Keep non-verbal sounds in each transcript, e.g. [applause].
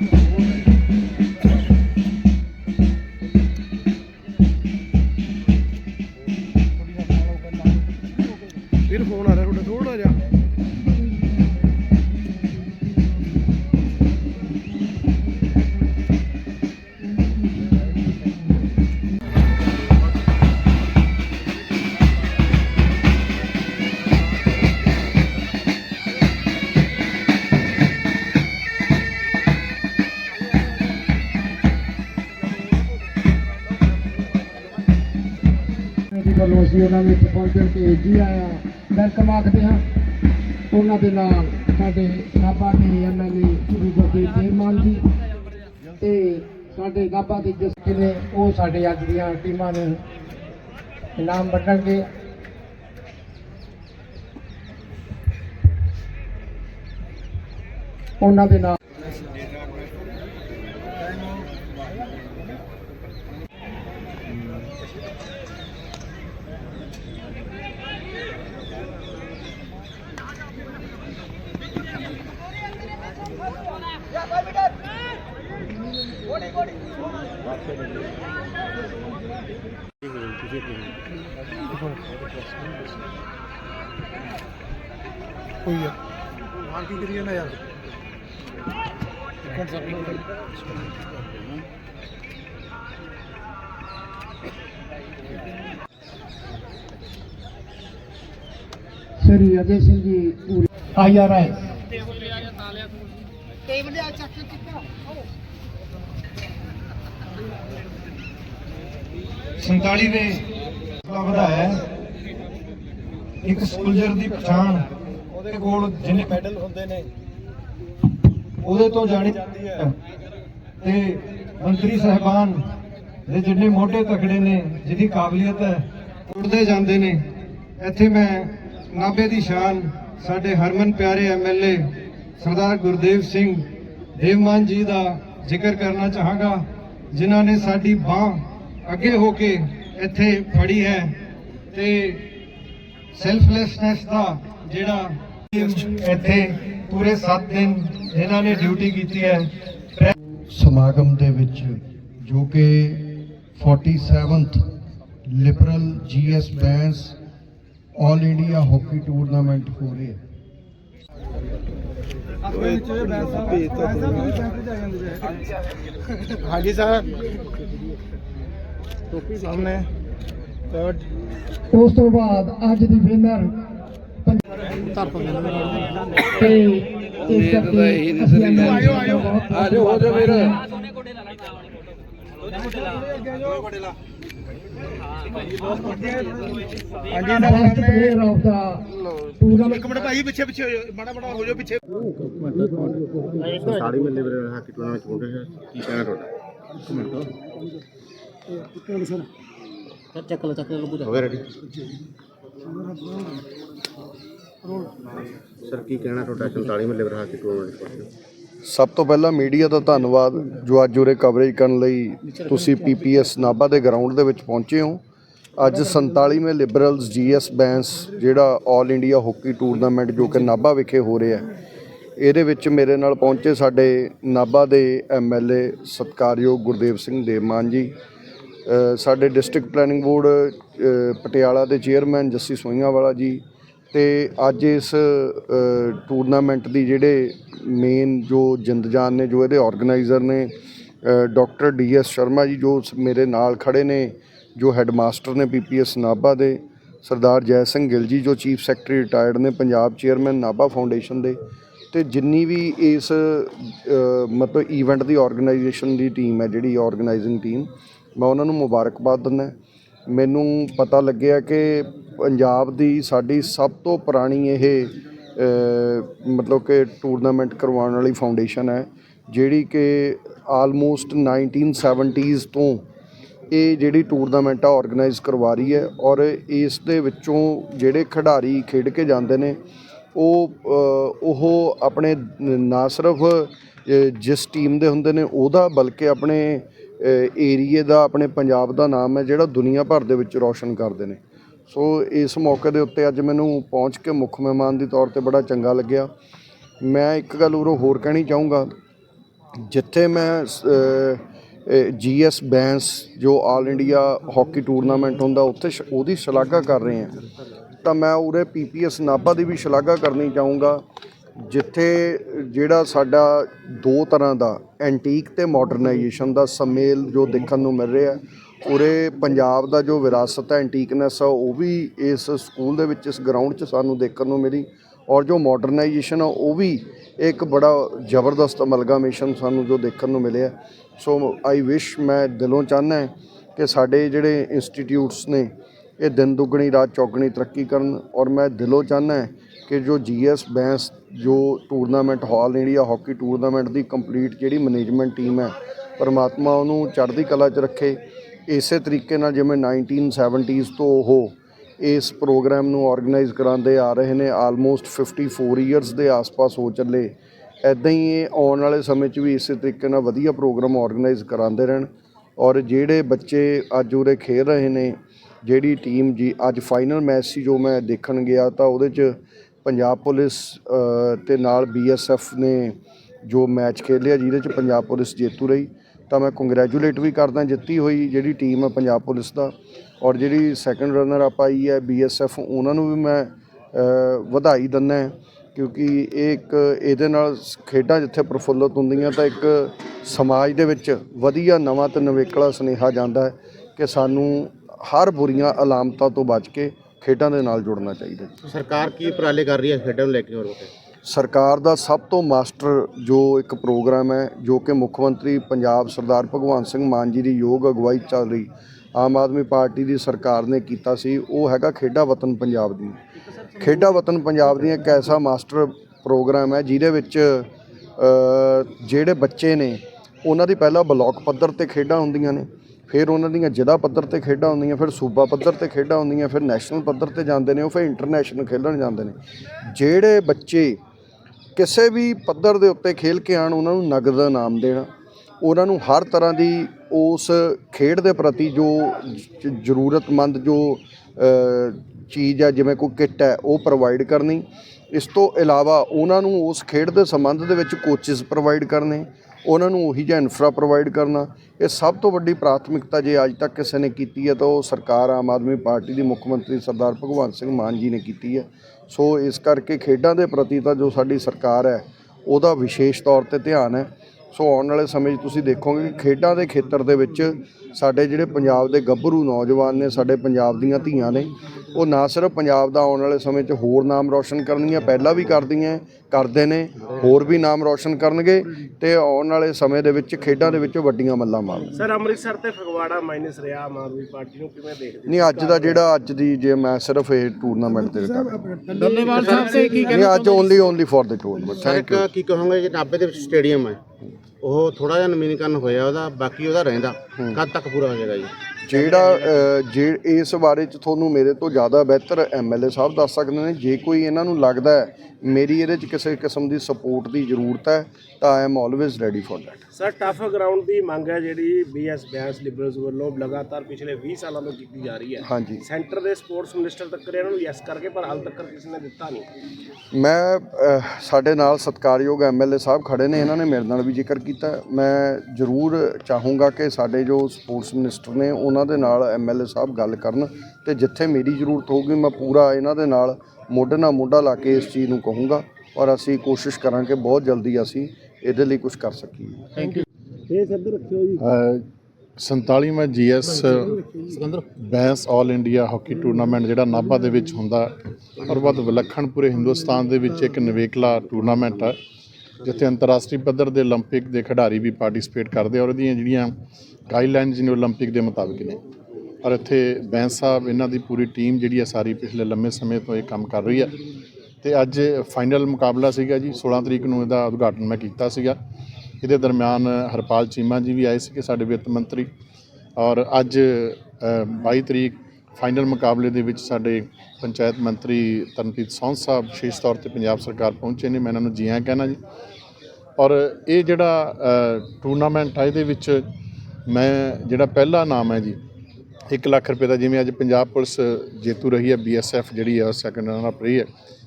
Yeah. [laughs] ਅਸੀਂ ਉਹਨਾਂ ਵਿੱਚ ਪਹੁੰਚਣ ਤੇ ਜੀ ਆਇਆ ਵੈਲਕਮ ਆਖਦੇ ਹਾਂ। ਉਹਨਾਂ ਦੇ ਨਾਲ ਸਾਡੇ ਨਾਭਾ ਦੇ ਐਮਐਲਏ ਸ਼੍ਰੀ ਗੁਰਦੀਪ ਸਿੰਘ ਮਾਨ ਜੀ ਤੇ ਸਾਡੇ ਨਾਭਾ ਦੇ ਜਸ ਨੇ ਉਹ ਸਾਡੇ ਅੱਜ ਦੀਆਂ ਟੀਮਾਂ ਨੂੰ ਇਨਾਮ ਵੰਡਣਗੇ। ਉਹਨਾਂ ਦੇ ਨਾਲ ਕੋਈ ਆ। ਮਾਰ ਕੀ ਕਰੀਏ ਨਾ ਯਾਰ ਸ੍ਰੀ ਅਜੇ ਸਿੰਘ ਜੀ ਪੂਰੀ ਆਈਆਰਆਈ ਸੰਤਾਲੀਵੇਂ ਦਾ। ਵਧਾਇਆ। ਹੈ। ਇੱਕ ਸੋਲਜਰ ਦੀ ਪਛਾਣ ਉਹਦੇ ਕੋਲ ਜਿੰਨੇ ਮੈਡਲ ਹੁੰਦੇ ਨੇ। ਉਹਦੇ ਤੋਂ ਜਾਣੀ ਜਾਂਦੀ ਹੈ। ਤੇ ਮੰਤਰੀ ਸਹਿਬਾਨ ਦੇ ਜਿੰਨੇ ਮੋਢੇ ਤਕੜੇ ਨੇ ਜਿਹਦੀ ਕਾਬਲੀਅਤ ਹੈ ਉੱਡਦੇ ਜਾਂਦੇ ਨੇ। ਇੱਥੇ ਮੈਂ ਨਾਭੇ ਦੀ ਸ਼ਾਨ ਸਾਡੇ ਹਰਮਨ ਪਿਆਰੇ ਐਮਐਲਏ ਸਰਦਾਰ ਗੁਰਦੇਵ ਸਿੰਘ ਦੇਵਮਾਨ ਜੀ ਦਾ ਜ਼ਿਕਰ ਕਰਨਾ ਚਾਹਾਂਗਾ ਜਿਨ੍ਹਾਂ ਨੇ ਸਾਡੀ ਬਾਹ ਅੱਗੇ ਹੋ ਕੇ ਇੱਥੇ ਫੜੀ ਹੈ। ਤੇ ਸੈਲਫਲੈਸਨੈਸ ਦਾ ਜਿਹੜਾ ਇੱਥੇ ਪੂਰੇ 7 ਦਿਨ ਇਹਨਾਂ ਨੇ ਡਿਊਟੀ ਕੀਤੀ ਹੈ। ਸਮਾਗਮ ਦੇ ਵਿੱਚ ਜੋ ਕਿ 47th liberal GS Bains all India hockey tournament ਹੋ ਰਿਹਾ ਹੈ। ਹਾਂਜੀ ਸਰ। ਟੋਪੀ ਸਾਹਮਣੇ। ਉਸ ਤੋਂ ਬਾਅਦ ਅੱਜ ਦੀ ਵਿਨਰ ਤੇ ਇਸ ਕਰਕੇ ਅਸੀਂ ਆਇਓ ਆਇਓ ਆਜੋ ਹੋ ਜਾ ਵੀਰ। ਹਾਂਜੀ ਫਸਟ ਪਲੇਅਰ ਆਫ ਦਾ ਟੂਰਨਾਮੈਂਟ ਇੱਕ ਮਿੰਟ ਭਾਈ ਪਿੱਛੇ ਪਿੱਛੇ ਹੋ ਜਾਓ, ਮਾੜਾ ਮਾੜਾ ਹੋ ਜਾਓ ਪਿੱਛੇ। ਸਾੜੀ ਮਿਲਦੇ ਵੀਰੇ ਹਾਕੀ ਟੂਰਨਾਮੈਂਟ ਪਹੁੰਚੇ ਹੈ ਕੀ ਕਹਿਣਾ ਤੁਹਾਡਾ? ਹੋ ਗਿਆ ਰੈਡੀ ਸਰ ਕੀ ਕਹਿਣਾ ਤੁਹਾਡਾ 44 ਮਿਲੇ ਵੀਰੇ ਹਾਕੀ ਟੂਰਨਾਮੈਂਟ ਪਹੁੰਚੇ ਸਭ ਤੋਂ ਪਹਿਲਾਂ ਮੀਡੀਆ ਦਾ ਧੰਨਵਾਦ ਜੋ ਅੱਜ ਉਰੇ ਕਵਰੇਜ ਕਰਨ ਲਈ ਤੁਸੀਂ ਪੀਪੀਐਸ ਨਾਭਾ ਦੇ ਗਰਾਊਂਡ ਦੇ ਵਿੱਚ ਪਹੁੰਚੇ ਹੋ ਅੱਜ 47ਵੇਂ ਲਿਬਰਲਸ ਜੀਐਸ ਬੈਂਸ ਜਿਹੜਾ 올 ਇੰਡੀਆ ਹਾਕੀ ਟੂਰਨਾਮੈਂਟ ਜੋ ਕਿ ਨਾਭਾ ਵਿਖੇ ਹੋ ਰਿਹਾ ਹੈ ਇਹਦੇ ਵਿੱਚ ਮੇਰੇ ਨਾਲ ਪਹੁੰਚੇ ਸਾਡੇ ਨਾਭਾ ਦੇ ਐਮਐਲਏ ਸਤਕਾਰਯੋਗ ਗੁਰਦੇਵ ਸਿੰਘ ਦੇਵਮਾਨ ਜੀ ਸਾਡੇ ਡਿਸਟ੍ਰਿਕਟ ਪਲੈਨਿੰਗ ਬੋਰਡ ਪਟਿਆਲਾ ਦੇ ਚੇਅਰਮੈਨ ਜੱਸੀ ਸੋਈਆਂ ਵਾਲਾ ਜੀ ਤੇ ਅੱਜ ਇਸ ਟੂਰਨਾਮੈਂਟ ਦੀ ਜਿਹੜੇ ਮੇਨ ਜੋ ਜਿੰਦਜਾਨ ਨੇ ਜੋ ਇਹਦੇ ਆਰਗੇਨਾਈਜ਼ਰ ਨੇ ਅ, ਡੀ ਡੀਐਸ ਸ਼ਰਮਾ ਜੀ ਜੋ ਮੇਰੇ ਨਾਲ ਖੜੇ ਨੇ ਜੋ ਹੈੱਡਮਾਸਟਰ ਨੇ ਪੀਪੀਐਸ ਨਾਭਾ ਦੇ ਸਰਦਾਰ ਜੈ ਸਿੰਘ ਗਿੱਲ ਜੀ ਜੋ ਚੀਫ ਸੈਕਟਰੀ ਰਿਟਾਇਰਡ ਨੇ ਪੰਜਾਬ ਚੇਅਰਮੈਨ ਨਾਭਾ ਫਾਊਂਡੇਸ਼ਨ ਦੇ ਤੇ ਜਿੰਨੀ ਵੀ ਇਸ ਮਤਲਬ ਈਵੈਂਟ ਦੀ ਆਰਗੇਨਾਈਜੇਸ਼ਨ ਦੀ ਟੀਮ ਹੈ ਜਿਹੜੀ ਆਰਗੇਨਾਈਜ਼ਿੰਗ ਟੀਮ ਮੈਂ ਉਹਨਾਂ ਨੂੰ ਮੁਬਾਰਕਬਾਦ ਦਿੰਦਾ ਮੈਨੂੰ ਪਤਾ ਲੱਗਿਆ ਕਿ ਪੰਜਾਬ ਦੀ ਸਾਡੀ ਸਭ ਤੋਂ ਪੁਰਾਣੀ ਇਹ ਮਤਲਬ ਕਿ ਟੂਰਨਾਮੈਂਟ ਕਰਵਾਉਣ ਵਾਲੀ ਫਾਊਂਡੇਸ਼ਨ ਹੈ, ਜਿਹੜੀ ਕਿ ਆਲਮੋਸਟ 1970s ਤੋਂ ਇਹ ਜਿਹੜੀ ਟੂਰਨਾਮੈਂਟ ਆ ਆਰਗੇਨਾਈਜ਼ ਕਰਵਾ ਰਹੀ ਹੈ ਔਰ ਇਸ ਦੇ ਵਿੱਚੋਂ ਜਿਹੜੇ ਖਿਡਾਰੀ ਖੇਡ ਕੇ ਜਾਂਦੇ ਨੇ, ਉਹ ਉਹ ਆਪਣੇ, ਨਾ ਸਿਰਫ ਜਿਸ ਟੀਮ ਦੇ ਹੁੰਦੇ ਨੇ, ਉਹਦਾ ਬਲਕਿ ਆਪਣੇ ਏਰੀਏ ਦਾ ਆਪਣੇ ਪੰਜਾਬ ਦਾ ਨਾਮ ਹੈ, ਜਿਹੜਾ ਦੁਨੀਆ ਭਰ ਦੇ ਵਿੱਚ ਰੌਸ਼ਨ ਕਰਦੇ ਨੇ। ਸੋ ਇਸ ਮੌਕੇ ਦੇ ਉੱਤੇ ਅੱਜ ਮੈਨੂੰ ਪਹੁੰਚ ਕੇ ਮੁੱਖ ਮਹਿਮਾਨ ਦੇ ਤੌਰ ਤੇ ਬੜਾ ਚੰਗਾ ਲੱਗਿਆ। ਮੈਂ ਇੱਕ ਗੱਲ ਉਰੋਂ ਹੋਰ ਕਹਿਣੀ ਚਾਹੂੰਗਾ, ਜਿੱਥੇ ਮੈਂ ਜੀਐਸ ਬੈਂਸ ਜੋ ਆਲ ਇੰਡੀਆ ਹਾਕੀ ਟੂਰਨਾਮੈਂਟ ਹੁੰਦਾ, ਉੱਥੇ ਸ਼- ਉਹਦੀ ਸ਼ਲਾਘਾ ਕਰ ਰਹੇ ਹਾਂ। ਤਾਂ ਮੈਂ ਉਰੇ ਪੀਪੀਐਸ ਨਾਭਾ ਦੀ ਵੀ ਸ਼ਲਾਘਾ ਕਰਨੀ ਚਾਹੂੰਗਾ। ਜਿੱਥੇ ਜਿਹੜਾ ਸਾਡਾ ਦੋ ਤਰ੍ਹਾਂ ਦਾ ਐਂਟੀਕ ਤੇ ਮਾਡਰਨਾਈਜੇਸ਼ਨ ਦਾ ਸਮੇਲ ਜੋ ਦੇਖਣ ਨੂੰ ਮਿਲ ਰਿਹਾ ਉਰੇ ਪੰਜਾਬ ਦਾ ਜੋ ਵਿਰਾਸਤ ਹੈ, ਐਂਟੀਕਨੈਸ ਆ, ਉਹ ਵੀ ਇਸ ਸਕੂਲ ਦੇ ਵਿੱਚ, ਇਸ ਗਰਾਊਂਡ 'ਚ ਸਾਨੂੰ ਦੇਖਣ ਨੂੰ ਮਿਲੀ ਔਰ ਜੋ ਮਾਡਰਨਾਈਜੇਸ਼ਨ ਆ, ਉਹ ਵੀ ਇੱਕ ਬੜਾ ਜ਼ਬਰਦਸਤ ਅਮਲਗਾਮੇਸ਼ਨ ਸਾਨੂੰ ਜੋ ਦੇਖਣ ਨੂੰ ਮਿਲਿਆ। ਸੋ ਆਈ ਵਿਸ਼, ਮੈਂ ਦਿਲੋਂ ਚਾਹੁੰਦਾ ਕਿ ਸਾਡੇ ਜਿਹੜੇ ਇੰਸਟੀਟਿਊਟਸ ਨੇ, ਇਹ ਦਿਨ ਦੁੱਗਣੀ, ਰਾਤ ਚੌਗਣੀ ਤਰੱਕੀ ਕਰਨ ਔਰ ਮੈਂ ਦਿਲੋਂ ਚਾਹੁੰਦਾ ਕਿ ਜੋ ਜੀਐਸ ਬੈਂਸ ਜੋ tournament, all India hockey tournament ਦੀ ਕੰਪਲੀਟ ਜਿਹੜੀ ਮੈਨੇਜਮੈਂਟ ਟੀਮ ਹੈ, ਪਰਮਾਤਮਾ ਉਹਨੂੰ ਚੜ੍ਹਦੀ ਕਲਾ 'ਚ ਰੱਖੇ। ਇਸੇ ਤਰੀਕੇ ਨਾਲ ਜਿਵੇਂ 1970s ਤੋਂ ਉਹ ਇਸ ਪ੍ਰੋਗਰਾਮ ਨੂੰ ਆਰਗੇਨਾਈਜ਼ ਕਰਾਉਂਦੇ ਆ ਰਹੇ ਨੇ ਆਲਮੋਸਟ 54 ਇਅਰਸ ਦੇ ਆਸ-ਪਾਸ ਹੋ ਚੱਲੇ। ਐਦਾਂ ਹੀ ਇਹ ਆਉਣ ਵਾਲੇ ਸਮੇਂ 'ਚ ਵੀ ਇਸੇ ਤਰੀਕੇ ਨਾਲ ਵਧੀਆ ਪ੍ਰੋਗਰਾਮ ਆਰਗੇਨਾਈਜ਼ ਕਰਾਉਂਦੇ ਰਹਿਣ ਔਰ ਜਿਹੜੇ ਬੱਚੇ ਅੱਜ ਉਰੇ ਖੇਡ ਰਹੇ ਨੇ, ਜਿਹੜੀ ਟੀਮ ਜੀ, ਅੱਜ ਫਾਈਨਲ ਮੈਚ ਸੀ ਜੋ ਮੈਂ ਦੇਖਣ ਗਿਆ ਤਾਂ ਉਹਦੇ 'ਚ ਪੰਜਾਬ ਪੁਲਿਸ ਅ, ਤੇ ਨਾਲ ਬੀਐਸਐਫ ਨੇ ਜੋ ਮੈਚ ਖੇਲਿਆ ਜਿਹਦੇ 'ਚ ਪੰਜਾਬ ਪੁਲਿਸ ਜੇਤੂ ਰਹੀ ਤਾਂ ਮੈਂ ਕੰਗ੍ਰੈਚੁਲੇਟ ਵੀ ਕਰਦਾ ਜਿੱਤੀ ਹੋਈ ਜਿਹੜੀ ਟੀਮ ਹੈ ਪੰਜਾਬ ਪੁਲਿਸ ਦਾ। ਔਰ ਜਿਹੜੀ ਸੈਕੰਡ ਰਨਰ ਅਪ ਆਈ ਹੈ ਬੀਐਸਐਫ ਉਹਨਾਂ ਨੂੰ ਵੀ ਮੈਂ ਵਧਾਈ ਦਿੰਦਾ ਕਿਉਂਕਿ ਇਹ ਇੱਕ ਇਹਦੇ ਨਾਲ ਖੇਡਾਂ ਜਿੱਥੇ ਪ੍ਰਫੁੱਲਤ ਹੁੰਦੀਆਂ ਤਾਂ ਇੱਕ ਸਮਾਜ ਦੇ ਵਿੱਚ ਵਧੀਆ ਨਵਾਂ ਤੇ ਨਵੇਕਲਾ ਸੁਨੇਹਾ ਜਾਂਦਾ ਹੈ ਕਿ ਸਾਨੂੰ ਹਰ ਬੁਰੀਆਂ ਅਲਾਮਤਾਂ ਤੋਂ ਬਚ ਕੇ ਖੇਡਾਂ ਦੇ ਨਾਲ ਜੁੜਨਾ ਚਾਹੀਦਾ ਸਰਕਾਰ ਕੀ ਉਪਰਾਲੇ ਕਰ ਰਹੀ ਹੈ ਖੇਡਾਂ ਨੂੰ ਲੈ ਕੇ ਹੋਰ ਬਤੇ ਸਰਕਾਰ ਦਾ ਸਭ ਤੋਂ ਮਾਸਟਰ ਜੋ ਇੱਕ ਪ੍ਰੋਗਰਾਮ ਹੈ ਜੋ ਕਿ ਮੁੱਖ ਮੰਤਰੀ ਪੰਜਾਬ ਸਰਦਾਰ ਭਗਵੰਤ ਸਿੰਘ ਮਾਨ ਜੀ ਦੀ ਯੋਗ ਅਗਵਾਈ ਚੱਲ ਰਹੀ ਆਮ ਆਦਮੀ ਪਾਰਟੀ ਦੀ ਸਰਕਾਰ ਨੇ ਕੀਤਾ ਸੀ ਉਹ ਹੈਗਾ ਖੇਡਾਂ ਵਤਨ ਪੰਜਾਬ ਦੀ। ਖੇਡਾਂ ਵਤਨ ਪੰਜਾਬ ਦੀਆਂ ਇੱਕ ਐਸਾ ਮਾਸਟਰ ਪ੍ਰੋਗਰਾਮ ਹੈ ਜਿਹਦੇ ਵਿੱਚ ਜਿਹੜੇ ਬੱਚੇ ਨੇ ਉਹਨਾਂ ਦੀ ਪਹਿਲਾਂ ਬਲਾਕ ਪੱਧਰ ਤੇ ਖੇਡਾਂ ਹੁੰਦੀਆਂ ਨੇ ਫਿਰ ਉਹਨਾਂ ਦੀਆਂ ਜ਼ਿਲ੍ਹਾ ਪੱਧਰ ਤੇ ਖੇਡਾਂ ਹੁੰਦੀਆਂ, ਫਿਰ ਸੂਬਾ ਪੱਧਰ ਤੇ ਖੇਡਾਂ ਹੁੰਦੀਆਂ, ਫਿਰ ਨੈਸ਼ਨਲ ਪੱਧਰ ਤੇ ਜਾਂਦੇ ਨੇ ਉਹ, ਫਿਰ ਇੰਟਰਨੈਸ਼ਨਲ ਖੇਡਣ ਜਾਂਦੇ ਨੇ। ਜਿਹੜੇ ਬੱਚੇ ਕਿਸੇ ਵੀ ਪੱਧਰ ਦੇ ਉੱਤੇ ਖੇਲ ਕੇ ਆਣ ਉਹਨਾਂ ਨੂੰ ਨਗਦ ਇਨਾਮ ਦੇਣਾ। ਉਹਨਾਂ ਨੂੰ ਹਰ ਤਰ੍ਹਾਂ ਦੀ ਉਸ ਖੇਡ ਦੇ ਪ੍ਰਤੀ ਜੋ ਜ਼ਰੂਰਤਮੰਦ ਜੋ ਚੀਜ਼ ਹੈ ਜਿਵੇਂ ਕੋਈ ਕਿੱਟ ਹੈ, ਉਹ ਪ੍ਰੋਵਾਈਡ ਕਰਨੀ। ਇਸ ਤੋਂ ਇਲਾਵਾ ਉਹਨਾਂ ਨੂੰ ਉਸ ਖੇਡ ਦੇ ਸੰਬੰਧ ਦੇ ਵਿੱਚ ਕੋਚਿਸ ਪ੍ਰੋਵਾਈਡ ਕਰਨੇ। ਉਹਨਾਂ ਨੂੰ ਉਹੀ ਜਿਹਾ ਇਨਫਰਾ ਪ੍ਰੋਵਾਈਡ ਕਰਨਾ, ਇਹ ਸਭ ਤੋਂ ਵੱਡੀ ਪ੍ਰਾਥਮਿਕਤਾ ਜੇ ਅੱਜ ਤੱਕ ਕਿਸੇ ਨੇ ਕੀਤੀ ਹੈ, ਤਾਂ ਉਹ ਸਰਕਾਰ ਆਮ ਆਦਮੀ ਪਾਰਟੀ ਦੀ ਮੁੱਖ ਮੰਤਰੀ ਸਰਦਾਰ ਭਗਵੰਤ ਸਿੰਘ ਮਾਨ ਜੀ ਨੇ ਕੀਤੀ ਹੈ। ਸੋ ਇਸ ਕਰਕੇ ਖੇਡਾਂ ਦੇ ਪ੍ਰਤੀ ਤਾਂ ਜੋ ਸਾਡੀ ਸਰਕਾਰ ਹੈ, ਉਹਦਾ ਵਿਸ਼ੇਸ਼ ਤੌਰ ਤੇ ਧਿਆਨ ਹੈ। ਸੋ ਆਉਣ ਵਾਲੇ ਸਮੇਂ 'ਚ ਤੁਸੀਂ ਦੇਖੋਗੇ ਕਿ ਖੇਡਾਂ ਦੇ ਖੇਤਰ ਦੇ ਵਿੱਚ ਸਾਡੇ ਜਿਹੜੇ ਪੰਜਾਬ ਦੇ ਗੱਭਰੂ ਨੌਜਵਾਨ ਨੇ, ਸਾਡੇ ਪੰਜਾਬ ਦੀਆਂ ਧੀਆਂ ਨੇ ਉਹ ਨਾ ਸਿਰਫ ਪੰਜਾਬ ਦਾ ਆਉਣ ਵਾਲੇ ਸਮੇਂ 'ਚ ਹੋਰ ਨਾਮ ਰੌਸ਼ਨ ਕਰਨਗੀਆਂ ਪਹਿਲਾਂ ਵੀ ਕਰਦੀਆਂ ਕਰਦੇ ਨੇ ਹੋਰ ਵੀ ਨਾਮ ਰੌਸ਼ਨ ਕਰਨਗੇ ਤੇ ਆਉਣ ਵਾਲੇ ਸਮੇਂ ਦੇ ਵਿੱਚ ਖੇਡਾਂ ਦੇ ਵਿੱਚ ਵੱਡੀਆਂ ਮੱਲਾਂ ਮਾਰਨ ਸਰ ਅੰਮ੍ਰਿਤਸਰ ਤੇ ਫਗਵਾੜਾ ਮਾਈਨਸ ਰਿਹਾ ਆਮ ਆਦਮੀ ਪਾਰਟੀ ਨੂੰ ਕਿਵੇਂ ਦੇਖਦੇ ਨਹੀਂ ਅੱਜ ਦਾ ਜਿਹੜਾ ਅੱਜ ਦੀ ਜੇ ਮੈਂ ਸਿਰਫ ਇਹ ਟੂਰਨਾਮੈਂਟ ਦੇ ਕਰ। ਧੰਨਵਾਦ ਸਾਹਿਬ ਤੇ ਕੀ ਨਹੀਂ ਅੱਜ only only for the tournament sir thank you ਕੀ ਕਹੋਗੇ ਜੇ ਨਾਭੇ ਦੇ ਵਿੱਚ ਸਟੇਡੀਅਮ ਹੈ। ਉਹ ਥੋੜਾ ਜਿਹਾ ਨਵੀਨੀਕਰਨ ਹੋਇਆ ਉਹਦਾ ਬਾਕੀ ਉਹਦਾ ਰਹਿੰਦਾ। ਕਦ ਤੱਕ ਪੂਰਾ ਹੋ ਜਾਏਗਾ ਜੀ। ਜਿਹੜਾ ਜੇ ਇਸ ਬਾਰੇ ਚ ਤੁਹਾਨੂੰ ਮੇਰੇ ਤੋਂ ਜ਼ਿਆਦਾ ਬਿਹਤਰ ਐਮਐਲਏ ਸਾਹਿਬ ਦੱਸ ਸਕਦੇ ਨੇ ਜੇ ਕੋਈ ਇਹਨਾਂ ਨੂੰ ਲੱਗਦਾ ਹੈ ਮੇਰੀ ਇਹਦੇ ਚ ਕਿਸੇ ਕਿਸਮ ਦੀ ਸਪੋਰਟ ਦੀ ਜ਼ਰੂਰਤ ਹੈ ਤਾਂ I am always ready for that sir turf ground ਦੀ ਮੰਗ ਹੈ ਜਿਹੜੀ ਬੀਐਸ ਬੈਂਸ ਲਿਬਰਲਸ ਵੱਲੋਂ ਲਗਾਤਾਰ ਪਿਛਲੇ 20 ਸਾਲਾਂ ਤੋਂ ਕੀਤੀ ਜਾ ਰਹੀ ਹੈ। ਹਾਂਜੀ। ਸੈਂਟਰ ਦੇ ਸਪੋਰਟਸ ਮਿਨਿਸਟਰ ਤੱਕ ਇਹਨਾਂ ਨੂੰ ਯੈਸ ਕਰਕੇ ਪਰ ਹਾਲ ਤੱਕ ਕਿਸੇ ਨੇ ਦਿੱਤਾ ਨਹੀਂ। ਮੈਂ ਸਾਡੇ ਨਾਲ ਸਤਿਕਾਰਯੋਗ ਐਮਐਲਏ ਸਾਹਿਬ ਖੜੇ ਨੇ ਇਹਨਾਂ ਨੇ ਮੇਰੇ ਨਾਲ ਵੀ ਜ਼ਿਕਰ ਕੀਤਾ। ਮੈਂ ਜ਼ਰੂਰ ਚਾਹੂੰਗਾ ਕਿ ਸਾਡੇ ਜੋ ਸਪੋਰਟਸ ਮਿਨਿਸਟਰ ਨੇ ਉਹਨਾਂ ਦੇ ਨਾਲ ਐਮਐਲਏ ਸਾਹਿਬ ਗੱਲ ਕਰਨ ਤੇ ਜਿੱਥੇ ਮੇਰੀ ਜ਼ਰੂਰਤ ਹੋਊਗੀ ਮੈਂ ਪੂਰਾ ਇਹਨਾਂ ਦੇ ਨਾਲ ਮੋਢੇ ਨਾਲ ਮੋਢਾ ਲਾ ਕੇ ਇਸ ਚੀਜ਼ ਨੂੰ ਕਹੂੰਗਾ ਔਰ ਅਸੀਂ ਕੋਸ਼ਿਸ਼ ਕਰਾਂਗੇ ਬਹੁਤ ਜਲਦੀ ਅਸੀਂ ਇਹਦੇ ਲਈ ਕੁਝ ਕਰ ਸਕੀਏ। ਇਹ ਸਭ ਰੱਖਿਓ ਜੀ। 47ਵਾਂ GS Bains all India hockey tournament ਜਿਹੜਾ ਨਾਭਾ ਦੇ ਵਿੱਚ ਹੁੰਦਾ ਔਰ ਬਹੁਤ ਵਿਲੱਖਣ ਪੂਰੇ ਹਿੰਦੁਸਤਾਨ ਦੇ ਵਿੱਚ ਇੱਕ ਨਿਵੇਕਲਾ ਟੂਰਨਾਮੈਂਟ ਹੈ ਜਿੱਥੇ ਅੰਤਰਰਾਸ਼ਟਰੀ ਪੱਧਰ ਦੇ 올림픽 ਦੇ ਖਿਡਾਰੀ ਵੀ ਪਾਰਟਿਸਿਪੇਟ ਕਰਦੇ ਔਰ ਉਹਦੀਆਂ ਜਿਹੜੀਆਂ ਗਾਈਡਲਾਈਨਸ ਨੇ 올림픽 ਦੇ ਮੁਤਾਬਿਕ ਨੇ ਔਰ ਇੱਥੇ ਬੈਂਸ ਸਾਹਿਬ ਇਹਨਾਂ ਦੀ ਪੂਰੀ ਟੀਮ ਜਿਹੜੀ ਹੈ ਸਾਰੀ ਪਿਛਲੇ ਲੰਮੇ ਸਮੇਂ ਤੋਂ ਇਹ ਕੰਮ ਕਰ ਰਹੀ ਹੈ ਤੇ ਅੱਜ ਫਾਈਨਲ ਮੁਕਾਬਲਾ ਸੀਗਾ ਜੀ 16 ਤਰੀਕ ਨੂੰ ਇਹਦਾ ਉਦਘਾਟਨ ਮੈਂ ਕੀਤਾ ਸੀਗਾ ਇਹਦੇ ਦਰਮਿਆਨ ਹਰਪਾਲ ਚੀਮਾ ਜੀ ਵੀ ਆਏ ਸੀਗੇ ਸਾਡੇ ਵਿੱਤ ਮੰਤਰੀ ਔਰ ਅੱਜ ਅ, 22 ਤਰੀਕ ਫਾਈਨਲ ਮੁਕਾਬਲੇ ਦੇ ਵਿੱਚ ਸਾਡੇ ਪੰਚਾਇਤ ਮੰਤਰੀ ਤਨਪ੍ਰੀਤ ਸੌਂਦ ਸਾਹਿਬ ਵਿਸ਼ੇਸ਼ ਤੌਰ ਤੇ ਪੰਜਾਬ ਸਰਕਾਰ ਪਹੁੰਚੇ ਨੇ, ਮੈਂ ਇਹਨਾਂ ਨੂੰ ਜੀ ਆਇਆਂ ਕਹਿਣਾ ਜੀ। ਔਰ ਇਹ ਜਿਹੜਾ ਟੂਰਨਾਮੈਂਟ ਹੈ ਇਹਦੇ ਵਿੱਚ ਮੈਂ ਜਿਹੜਾ ਪਹਿਲਾ ਨਾਮ ਹੈ ਜੀ 1 ਲੱਖ ਰੁਪਏ ਦਾ, ਜਿਵੇਂ ਅੱਜ ਪੰਜਾਬ ਪੁਲਿਸ ਜੇਤੂ ਰਹੀ ਹੈ ਬੀਐਸਐਫ ਜਿਹੜੀ ਹੈ ਸੈਕੰਡ ਰਨਰ ਅਪ ਰਹੀ ਹੈ,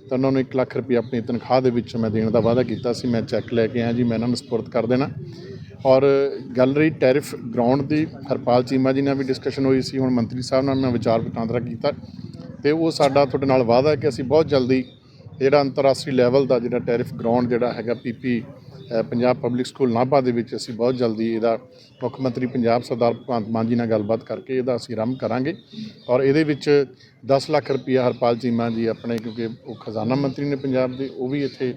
ਤਾਂ ਉਹਨਾਂ ਨੂੰ 1 ਲੱਖ ਰੁਪਏ ਆਪਣੀ ਤਨਖਾਹ ਦੇ ਵਿੱਚ ਮੈਂ ਦੇਣ ਦਾ ਵਾਅਦਾ ਕੀਤਾ ਸੀ, ਮੈਂ ਚੈੱਕ ਲੈ ਕੇ ਆਇਆ ਜੀ, ਮੈਂ ਇਹਨਾਂ ਨੂੰ ਸਪੁਰਦ ਕਰ ਦੇਣਾ। ਔਰ ਗੱਲ ਰਹੀ ਟੈਰਿਫ ਗਰਾਊਂਡ ਦੀ, ਹਰਪਾਲ ਚੀਮਾ ਜੀ ਨਾਲ ਵੀ ਡਿਸਕਸ਼ਨ ਹੋਈ ਸੀ, ਹੁਣ ਮੰਤਰੀ ਸਾਹਿਬ ਨਾਲ ਮੈਂ ਵਿਚਾਰ ਵਟਾਂਦਰਾ ਕੀਤਾ। ਤੇ ਉਹ ਸਾਡਾ ਤੁਹਾਡੇ ਨਾਲ ਵਾਅਦਾ ਹੈ ਕਿ ਅਸੀਂ ਬਹੁਤ ਜਲਦੀ ਜਿਹੜਾ ਅੰਤਰਰਾਸ਼ਟਰੀ ਲੈਵਲ ਦਾ ਜਿਹੜਾ ਟੈਰਿਫ ਗਰਾਊਂਡ ਜਿਹੜਾ ਹੈਗਾ PP Punjab public school Nabha ਦੇ ਵਿੱਚ ਅਸੀਂ ਬਹੁਤ ਜਲਦੀ ਇਹਦਾ ਮੁੱਖ ਮੰਤਰੀ ਪੰਜਾਬ ਸਰਦਾਰ ਭਗਵੰਤ ਮਾਨ ਜੀ ਨਾਲ ਗੱਲਬਾਤ ਕਰਕੇ ਇਹਦਾ ਅਸੀਂ ਆਰੰਭ ਕਰਾਂਗੇ। ਔਰ ਇਹਦੇ ਵਿੱਚ 10 ਲੱਖ ਰੁਪਈਆ ਹਰਪਾਲ ਚੀਮਾ ਜੀ ਆਪਣੇ, ਕਿਉਂਕਿ ਉਹ ਖਜ਼ਾਨਾ ਮੰਤਰੀ ਨੇ ਪੰਜਾਬ ਦੇ, ਉਹ ਵੀ ਇੱਥੇ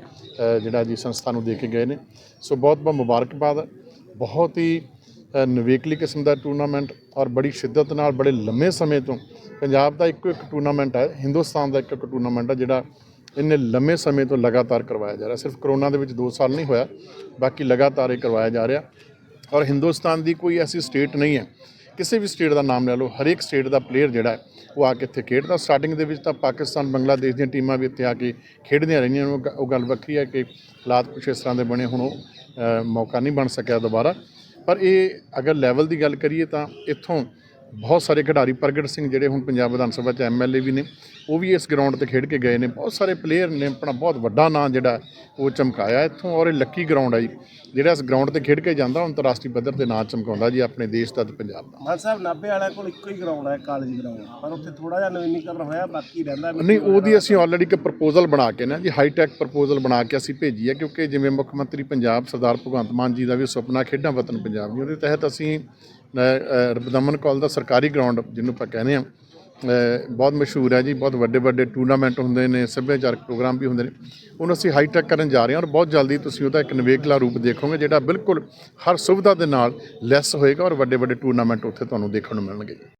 ਜਿਹੜਾ ਜੀ ਸੰਸਥਾ ਨੂੰ ਦੇ ਕੇ ਗਏ ਨੇ। ਸੋ ਬਹੁਤ ਬਹੁਤ ਮੁਬਾਰਕਬਾਦ। ਹੈ। ਬਹੁਤ ਹੀ ਅ, ਨਿਵੇਕਲੀ ਕਿਸਮ ਦਾ ਟੂਰਨਾਮੈਂਟ ਔਰ ਬੜੀ ਸ਼ਿੱਦਤ ਨਾਲ ਬੜੇ ਲੰਮੇ ਸਮੇਂ ਤੋਂ ਪੰਜਾਬ ਦਾ ਇੱਕੋ ਇੱਕ ਟੂਰਨਾਮੈਂਟ ਹੈ ਹਿੰਦੁਸਤਾਨ ਦਾ ਇੱਕੋ ਇੱਕ ਟੂਰਨਾਮੈਂਟ ਹੈ ਜਿਹੜਾ ਇੰਨੇ ਲੰਮੇ ਸਮੇਂ ਤੋਂ ਲਗਾਤਾਰ ਕਰਵਾਇਆ ਜਾ ਰਿਹਾ। ਸਿਰਫ ਕਰੋਨਾ ਦੇ ਵਿੱਚ 2 ਸਾਲ ਨਹੀਂ ਹੋਇਆ ਬਾਕੀ ਲਗਾਤਾਰ ਇਹ ਕਰਵਾਇਆ ਜਾ ਰਿਹਾ। ਔਰ ਹਿੰਦੁਸਤਾਨ ਦੀ ਕੋਈ ਐਸੀ ਸਟੇਟ ਨਹੀਂ ਹੈ। ਕਿਸੇ ਵੀ ਸਟੇਟ ਦਾ ਨਾਮ ਲੈ ਲਓ ਹਰੇਕ ਸਟੇਟ ਦਾ ਪਲੇਅਰ ਜਿਹੜਾ ਹੈ ਉਹ ਆ ਕੇ ਇੱਥੇ ਖੇਡਦਾ। ਸਟਾਰਟਿੰਗ ਦੇ ਵਿੱਚ ਤਾਂ ਪਾਕਿਸਤਾਨ ਬੰਗਲਾਦੇਸ਼ ਦੀਆਂ ਟੀਮਾਂ ਵੀ ਇੱਥੇ ਆ ਕੇ ਖੇਡਦੀਆਂ ਰਹੀਆਂ ਉਹ ਗੱਲ ਵੱਖਰੀ ਹੈ ਕਿ ਹਾਲਾਤ ਕੁਛ ਇਸ ਤਰ੍ਹਾਂ ਦੇ ਬਣੇ ਹੁਣ ਉਹ ਮੌਕਾ ਨਹੀਂ ਬਣ ਸਕਿਆ ਦੁਬਾਰਾ। ਪਰ ਇਹ ਅਗਰ ਲੈਵਲ ਦੀ ਗੱਲ ਕਰੀਏ ਤਾਂ ਇੱਥੋਂ ਬਹੁਤ ਸਾਰੇ ਖਿਡਾਰੀ ਪ੍ਰਗਟ ਸਿੰਘ ਜਿਹੜੇ ਹੁਣ ਪੰਜਾਬ ਵਿਧਾਨ ਸਭਾ 'ਚ ਐਮਐਲਏ ਵੀ ਨੇ ਉਹ ਵੀ ਇਸ ਗਰਾਊਂਡ ਤੇ ਖੇਡ ਕੇ ਗਏ ਨੇ। ਬਹੁਤ ਸਾਰੇ ਪਲੇਅਰ ਨੇ ਆਪਣਾ ਬਹੁਤ ਵੱਡਾ ਨਾਂ ਜਿਹੜਾ ਉਹ ਚਮਕਾਇਆ ਇੱਥੋਂ ਔਰ ਇਹ ਲੱਕੀ ਗਰਾਊਂਡ ਹੈ ਜੀ। ਜਿਹੜਾ ਇਸ ਗਰਾਊਂਡ ਤੇ ਖੇਡ ਕੇ ਜਾਂਦਾ ਅੰਤਰਰਾਸ਼ਟਰੀ ਪੱਧਰ ਤੇ ਨਾਂ ਚਮਕਾਉਂਦਾ ਜੀ ਆਪਣੇ ਦੇਸ਼ ਦਾ ਤੇ ਪੰਜਾਬ ਦਾ। ਮਾਨ ਸਾਹਿਬ ਨਾਭੇ ਵਾਲਿਆਂ ਕੋਲ ਇੱਕੋ ਹੀ ਗਰਾਊਂਡ ਹੈ ਕਾਲਜ ਗਰਾਊਂਡ ਪਰ ਉੱਥੇ ਥੋੜਾ ਜਿਹਾ ਨਵੀਨੀਕਰਨ ਹੋਇਆ ਬਾਕੀ ਰਹਿੰਦਾ ਨਹੀਂ ਉਹਦੀ ਅਸੀਂ ਆਲਰੇਡੀ ਇੱਕ ਪ੍ਰਪੋਜ਼ਲ ਬਣਾ ਕੇ ਨਾ ਜੀ ਹਾਈਟੈਕ ਪ੍ਰਪੋਜ਼ਲ ਬਣਾ ਕੇ ਅਸੀਂ ਭੇਜੀ ਹੈ ਕਿਉਂਕਿ ਜਿਵੇਂ ਮੁੱਖ ਮੰਤਰੀ ਪੰਜਾਬ ਸਰਦਾਰ ਭਗਵੰਤ ਮਾਨ ਜੀ ਦਾ ਵੀ ਸੁਪਨਾ ਖੇਡਾਂ ਵਤਨ ਪੰਜਾਬ ਦੀ ਉਹਦੇ ਤਹਿਤ ਅਸੀਂ ਰਬਦਮਨ ਕਾਲ ਦਾ ਸਰਕਾਰੀ ਗਰਾਊਂਡ ਜਿਹਨੂੰ ਆਪਾਂ ਕਹਿੰਦੇ ਆ ਬਹੁਤ ਮਸ਼ਹੂਰ ਹੈ ਜੀ, ਬਹੁਤ ਵੱਡੇ ਵੱਡੇ ਟੂਰਨਾਮੈਂਟ ਹੁੰਦੇ ਨੇ, ਸੱਭਿਆਚਾਰਕ ਪ੍ਰੋਗਰਾਮ ਵੀ ਹੁੰਦੇ ਨੇ। ਉਹਨੂੰ ਅਸੀਂ ਹਾਈਟੈਕ ਕਰਨ ਜਾ ਰਹੇ ਹਾਂ ਔਰ ਬਹੁਤ ਜਲਦੀ ਤੁਸੀਂ ਉਹਦਾ ਇੱਕ ਨਿਵੇਕਲਾ ਰੂਪ ਦੇਖੋਗੇ, ਜਿਹੜਾ ਬਿਲਕੁਲ ਹਰ ਸੁਵਿਧਾ ਦੇ ਨਾਲ ਲੈਸ ਹੋਏਗਾ ਔਰ ਵੱਡੇ ਵੱਡੇ ਟੂਰਨਾਮੈਂਟ ਉੱਥੇ ਤੁਹਾਨੂੰ ਦੇਖਣ ਨੂੰ ਮਿਲਣਗੇ।